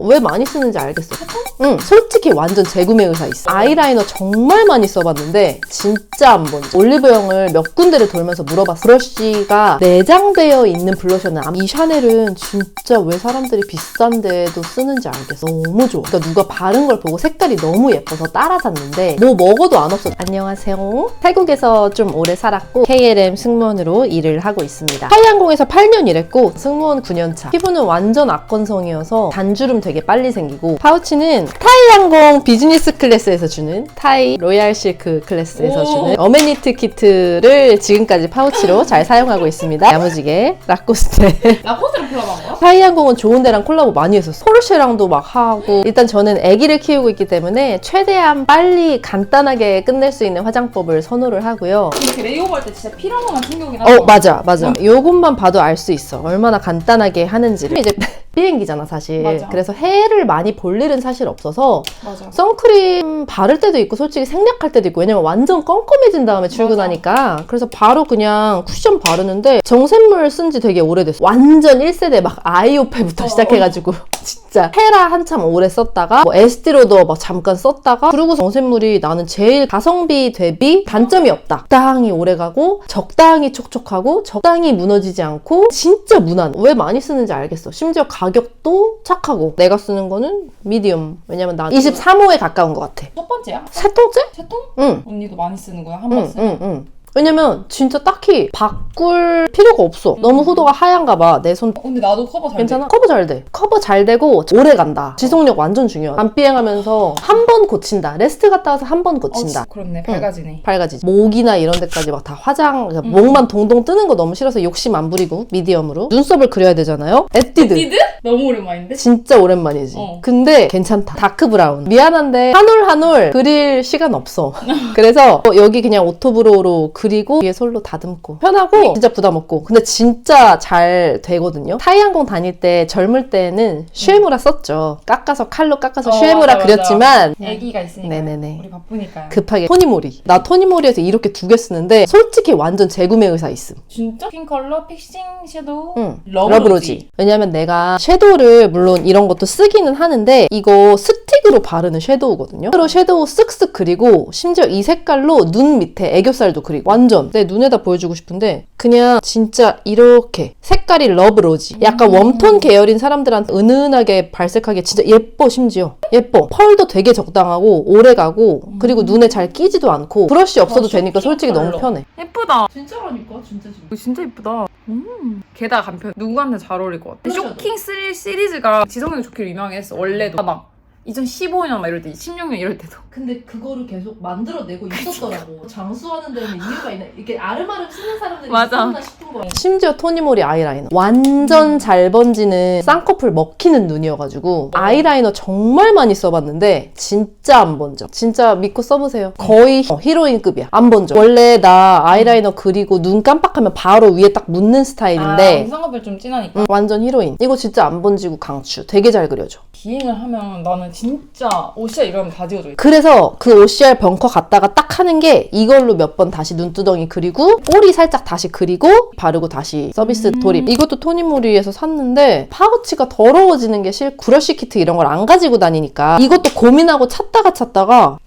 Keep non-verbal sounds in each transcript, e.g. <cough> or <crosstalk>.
왜 많이 쓰는지 알겠어. 응, 솔직히 완전 재구매 의사 있어. 아이라이너 정말 많이 써봤는데 진짜 안 번져. 올리브영을 몇 군데를 돌면서 물어봤어. 브러쉬가 내장되어 있는 블러셔는 안- 이 샤넬은 진짜 왜 사람들이 비싼데도 쓰는지 알겠어. 너무 좋아. 그러니까 누가 바른 걸 보고 색깔이 너무 예뻐서 따라 샀는데 뭐 먹어도 안 없어. 안녕하세요. 태국에서 좀 오래 살았고 KLM 승무원으로 일을 하고 있습니다. 타이항공에서 8년 일했고 승무원 9년 차. 피부는 완전 악건성이어서 단주름 되게 빨리 생기고 파우치는 타이 항공 비즈니스 클래스에서 주는 타이 로얄 실크 클래스에서 오. 주는 어메니트 키트를 지금까지 파우치로 <laughs> 잘 사용하고 있습니다. 야무지게 라코스테. <laughs> 라코스를 콜라보한 거야? 타이 항공은 좋은 데랑 콜라보 많이 했었어. 포르쉐랑도 막 하고. 일단 저는 아기를 키우고 있기 때문에 최대한 빨리 간단하게 끝낼 수 있는 화장법을 선호를 하고요. 이렇게 레이오버 할 때 진짜 필요한 것만 챙겨오긴 하죠. 어, 맞아, 맞아. 요것만 봐도 알 수 있어. 얼마나 간단하게 하는지를. 이제 비행기잖아, 사실. 맞아. 그래서 해를 많이 볼 일은 사실 없어서 맞아. 선크림 바를 때도 있고 솔직히 생략할 때도 있고 왜냐면 완전 껌껌해진 다음에 출근하니까. 그래서 바로 그냥 쿠션 바르는데 정샘물 쓴 지 되게 오래됐어. 완전 1세대 막 아이오페부터 어, 시작해가지고. <laughs> 진짜. 헤라 한참 오래 썼다가 뭐 에스티로더 막 잠깐 썼다가 그리고 정샘물이 나는 제일 가성비 대비 단점이 없다. 적당히 오래가고 적당히 촉촉하고 적당히 무너지지 않고 진짜 무난. 왜 많이 쓰는지 알겠어. 심지어 가 격도 착하고 내가 쓰는 거는 미디엄 왜냐면 나 23호에 가까운 것 같아 첫 번째야? 세 통째? 세 통? 응. 언니도 많이 쓰는 거야? 한 번 응, 쓰면? 응, 응. 왜냐면 진짜 딱히 바꿀 필요가 없어. 너무 후도가 하얀가 봐. 내손 어, 근데 나도 커버 잘 괜찮아? 커버 잘 돼. 커버 잘 되고 오래 간다. 지속력 완전 중요해. 안비행하면서 한 번 고친다. 레스트 갔다 와서 한번 돼. 어, 고친다. 지- 그렇네. 밝아지네. 밝아지지. 목이나 이런 데까지 막 다 화장, 그러니까 목만 동동 뜨는 거 너무 싫어서 욕심 안 부리고 미디엄으로 눈썹을 그려야 되잖아요. 에뛰드. 디드? 너무 오랜만인데? 진짜 오랜만이지. 어. 근데 괜찮다. 다크 브라운. 미안한데 한 올 한 올 그릴 시간 없어. <laughs> 그래서 어, 여기 그냥 오토브로우로 그리 고 뒤에 솔로 다듬고 편하고 진짜 부담 없고. 근데 진짜 잘 되거든요. 타이항공 다닐 때 젊을 때는 슈에무라 썼죠. 깎아서 칼로 깎아서 어, 맞아, 그렸지만 애기가 있으니까. 네네네. 우리 바쁘니까요. 급하게 토니모리. 나 토니모리에서 이렇게 두 개 쓰는데 솔직히 완전 재구매 의사 있음. 진짜? 핑 컬러, 픽싱 섀도우, 응. 러브로지. 러브로지. 왜냐면 내가 섀도우를 물론 이런 것도 쓰기는 하는데 이거 스틱으로 바르는 섀도우거든요. 그리고 섀도우 쓱쓱 그리고 심지어 이 색깔로 눈 밑에 애교살도 그리고 완전 내 눈에다 보여주고 싶은데 그냥 진짜 이렇게 색깔이 러브로지. 약간 웜톤 계열인 사람들한테 은은하게 발색하기 진짜 예뻐 심지어. 예뻐. 펄도 되게 적당하고 오래가고 그리고 눈에 잘 끼지도 않고 브러쉬 없어도 아, 되니까 솔직히 너무. 편해. 예쁘다. 진짜라니까, 진짜 지금. 진짜 예쁘다. 음. 게다가 간편. 누구한테 잘 어울릴 것 같아. 그렇죠. 쇼킹 시리, 시리즈가 지성이가 좋기로 유명했어. 원래도. 막 2015년 막 이럴 때, 16년 이럴 때도. 근데 그거를 계속 만들어내고 있었더라고. 장수하는 데는 이유가 있네. 이렇게 아름아름 쓰는 사람들이 맞아. 있었나 싶은 거야. 심지어 토니모리 아이라이너. 완전 잘 번지는 쌍꺼풀 먹히는 눈이어가지고 아이라이너 정말 많이 써봤는데 진짜 안 번져. 진짜 믿고 써보세요. 거의 어, 히로인급이야. 안 번져. 원래 나 아이라이너 그리고 눈 깜빡하면 바로 위에 딱 묻는 스타일인데 아, 쌍꺼풀 좀 진하니까. 음, 완전 히로인. 이거 진짜 안 번지고 강추. 되게 잘 그려줘. 비행을 하면 나는 진짜 옷이야 이러면 다 지워져. 그래서 그 OCR 벙커 갔다가 딱 하는 게 이걸로 몇 번 다시 눈두덩이 그리고 꼬리 살짝 다시 그리고 바르고 다시 서비스 음. 돌입. 이것도 토니모리에서 샀는데 파우치가 더러워지는 게 싫고 브러쉬 키트 이런 걸 안 가지고 다니니까 이것도 고민하고 찾다가 찾다가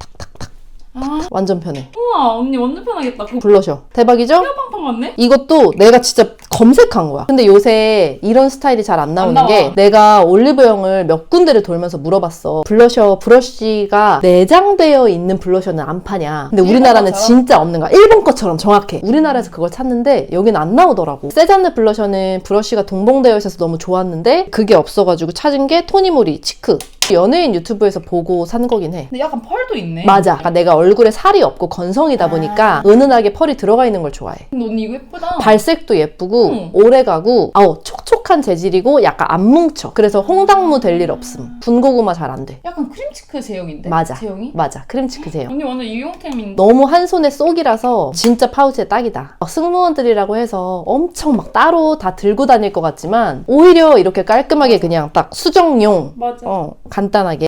아, 완전 편해. 우와 언니 완전 편하겠다. 그거 블러셔. 대박이죠? 팡팡 같네? 이것도 내가 진짜 검색한 거야. 근데 요새 이런 스타일이 잘 안 나오는 나와. 게 내가 올리브영을 몇 군데를 돌면서 물어봤어. 블러셔, 브러쉬가 내장되어 있는 블러셔는 안 파냐. 근데 우리나라는 것처럼? 진짜 없는 거야. 일본 것처럼 정확해. 우리나라에서 그걸 찾는데 여긴 안 나오더라고. 세잔느 블러셔는 브러쉬가 동봉되어 있어서 너무 좋았는데 그게 없어가지고 찾은 게 토니모리 치크. 연예인 유튜브에서 보고 산 거긴 해. 근데 약간 펄도 있네. 맞아. 그러니까 내가 얼굴에 살이 없고 건성이다 보니까 아. 은은하게 펄이 들어가 있는 걸 좋아해. 근데 언니 이거 예쁘다. 발색도 예쁘고 응. 오래가고 아우 촉촉한 재질이고 약간 안 뭉쳐 그래서 홍당무 될 일 없음 분고구마 잘 안 돼 약간 크림치크 제형인데? 맞아. 제형이? 맞아 크림치크 제형 언니 완전 유용템인 너무 한 손에 쏙이라서 진짜 파우치에 딱이다 막 승무원들이라고 해서 엄청 막 따로 다 들고 다닐 것 같지만 오히려 이렇게 깔끔하게 그냥 딱 수정용 맞아. 어 간 단하게.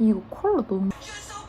이거 컬러 너무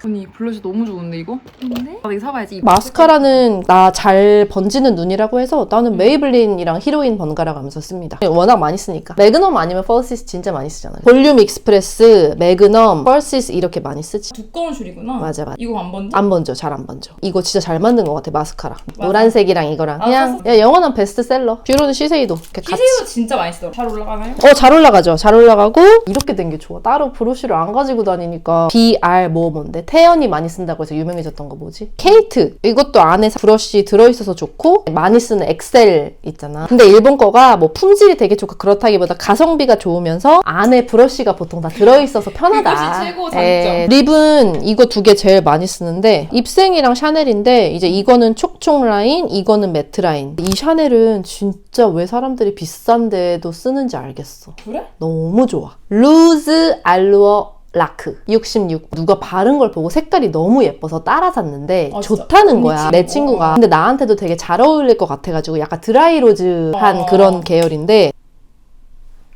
언니 블러셔 너무 좋은데 이거? 근데? 나 이거 사봐야지. 마스카라는 나 잘 번지는 눈이라고 해서 나는 메이블린이랑 히로인 번갈아 가면서 씁니다. 워낙 많이 쓰니까. 매그넘 아니면 펄시스 진짜 많이 쓰잖아요. 볼륨 익스프레스, 매그넘, 펄시스 이렇게 많이 쓰지. 두꺼운 줄이구나. 맞아, 맞아. 이거 안 번지? 안 번져, 잘 안 번져. 이거 진짜 잘 만든 것 같아, 마스카라. 맞아. 노란색이랑 이거랑. 아, 그냥. 야, 영원한 베스트셀러. 뷰로는 시세이도. 이렇게 같이. 시세이도 진짜 맛있어. 잘 올라가나요? 어, 잘 올라가죠. 잘 올라가고 이렇게 된 게 좋아. 따로 브러쉬를 안 가지고 다니니까 BR 뭐 뭔데? 태연이 많이 쓴다고 해서 유명해졌던 거 뭐지? 케이트. 이것도 안에 브러쉬 들어있어서 좋고 많이 쓰는 엑셀 있잖아. 근데 일본 거가 뭐 품질이 되게 좋고 그렇다기보다 가성비가 좋으면서 안에 브러쉬가 보통 다 들어있어서 편하다. 그것이 최고 장점. 예. 립은 이거 두 개 제일 많이 쓰는데 입생이랑 샤넬인데 이제 이거는 촉촉 라인, 이거는 매트 라인. 이 샤넬은 진짜 왜 사람들이 비싼데도 쓰는지 알겠어. 그래? 너무 좋아. 루즈 알루어 라크 66 누가 바른 걸 보고 색깔이 너무 예뻐서 따라 샀는데 아? 좋다는 거야 친구? 내 친구가 어. 근데 나한테도 되게 잘 어울릴 것 같아가지고 약간 드라이 로즈한 어. 그런 계열인데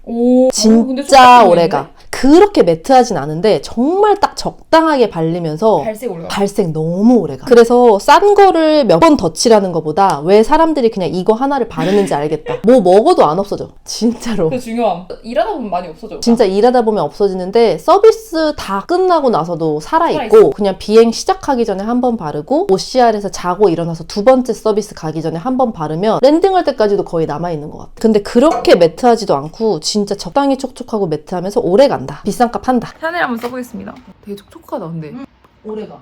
오. 어, 근데 진짜 오래가 그렇게 매트하진 않은데 정말 딱 적당하게 보이는데? 발색 올라가. 발색 너무 오래가. 그래서 싼 거를 몇번 덧칠하는 것보다 왜 사람들이 그냥 이거 하나를 바르는지 알겠다. 뭐 먹어도 안 없어져. 진짜로. 그 중요함. 일하다 보면 많이 없어져. 진짜 일하다 보면 없어지는데 서비스 다 끝나고 나서도 살아있고 살아있어. 그냥 비행 시작하기 전에 한 번 바르고 OCR에서 자고 일어나서 두 번째 서비스 가기 전에 한 번 바르면 랜딩할 때까지도 거의 남아있는 것 같아. 근데 그렇게 매트하지도 않고 진짜 적당히 촉촉하고 매트하면서 오래 간다. 비싼 값 한다. 샤넬 한번 써보겠습니다. 되게 촉촉하다 근데. 오래가.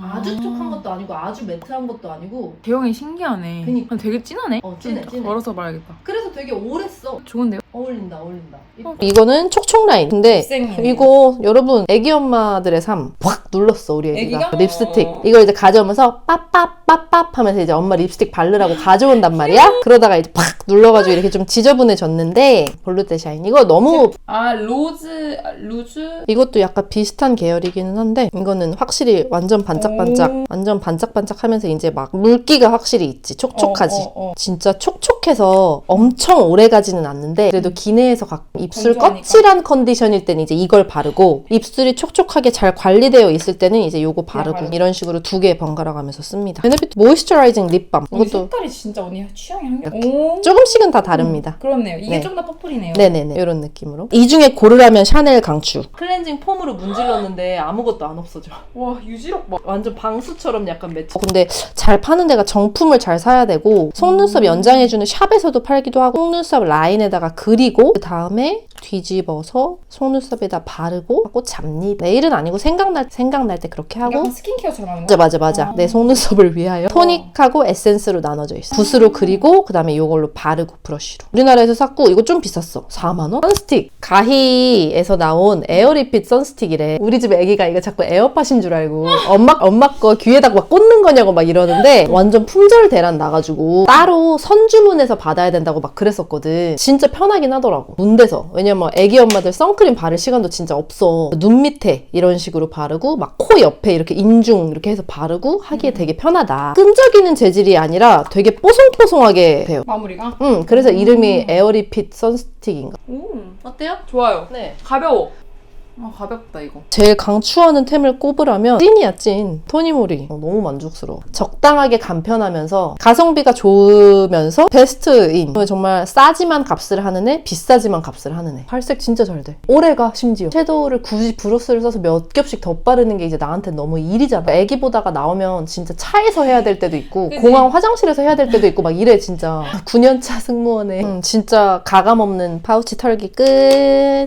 아주 촉촉한 것도 아니고 아주 매트한 것도 아니고 대형이 신기하네. 그니까. 되게 진하네. 어, 진해, 진해. 걸어서 봐야겠다. 그래서 되게 오래 써. 좋은데요? 어울린다, 어울린다. 어. 이거는 촉촉 라인. 근데 생. 이거 여러분 애기 엄마들의 삶 확 눌렀어 우리 애기가, 애기가? 립스틱 어. 이걸 이제 가져오면서 빠빠빠빠 하면서 이제 엄마 립스틱 바르라고 가져온단 말이야 <laughs> 그러다가 이제 팍 눌러가지고 이렇게 좀 지저분해졌는데 볼루테 샤인 이거 너무 아 로즈 아, 루즈 이것도 약간 비슷한 계열이기는 한데 이거는 확실히 완전 반짝반짝 오. 완전 반짝반짝 하면서 이제 막 물기가 확실히 있지 촉촉하지 어, 어, 어. 진짜 촉촉 해서 엄청 오래 가지는 않는데 그래도 기내에서 가끔 입술 건조하니까. 거칠한 컨디션일 때는 이제 이걸 바르고 입술이 촉촉하게 잘 관리되어 있을 때는 이제 요거 바르고 바르고. 이런 식으로 두 개 번갈아 가면서 씁니다. 베네피트 모이스처라이징 립밤 언니 이것도 색깔이 진짜 언니 취향이 한 개 오. 조금씩은 다 다릅니다. 그렇네요. 이게 네. 좀 더 퍼플이네요. 네네네 이런 느낌으로 이 중에 고르라면 샤넬 강추 클렌징 폼으로 문질렀는데 아무것도 안 없어져 와 유지력 봐. 완전 방수처럼 약간 맺혀 근데 잘 파는 데가 정품을 잘 사야 되고 속눈썹 연장해주는 샵에서도 팔기도 하고 속눈썹 라인에다가 그리고 그 다음에 뒤집어서 속눈썹에다 바르고 하고 잡니 네일은 아니고 생각날 생각날 때 그렇게 하고 약간 스킨케어처럼 하는 맞아 거. 맞아 맞아. 아. 내 속눈썹을 위하여 토닉하고 에센스로 나눠져 있어. 붓으로 그리고 그 다음에 이걸로 바르고 브러쉬로. 우리나라에서 샀고 이거 좀 비쌌어. 4만 원? 선스틱. 가히에서 나온 에어리핏 선스틱이래. 우리 집 애기가 이거 자꾸 에어팟인 줄 알고 <laughs> 엄마 엄마 거 귀에다가 막 꽂는 거냐고 막 이러는데 <laughs> 완전 품절 대란 나가지고 따로 선주문해서 받아야 된다고 막 그랬었거든. 진짜 편하긴 하더라고. 문대서. 왜냐면 애기 엄마들 선크림 바를 시간도 진짜 없어 눈 밑에 이런 식으로 바르고 막 코 옆에 이렇게 인중 이렇게 해서 바르고 하기에 되게 편하다 끈적이는 재질이 아니라 되게 뽀송뽀송하게 돼요 마무리가. 음 그래서 이름이 에어리핏 선스틱인가 오. 어때요? 좋아요. 네 가벼워. 아 가볍다 이거. 제일 강추하는 템을 꼽으라면 찐이야 찐. 토니모리. 어, 너무 만족스러워. 적당하게 간편하면서 가성비가 좋으면서 베스트인. 정말 싸지만 값을 하는 애 비싸지만 값을 하는 애. 발색 진짜 잘돼. 오래가 심지어 섀도우를 굳이 브러쉬를 써서 몇 겹씩 덧바르는 게 이제 나한테 너무 일이잖아. 애기 보다가 나오면 진짜 차에서 해야 될 때도 있고 그치? 공항 화장실에서 해야 될 때도 있고 막 이래 진짜. 9년차 승무원에 음, 진짜 가감 없는 파우치 털기 끝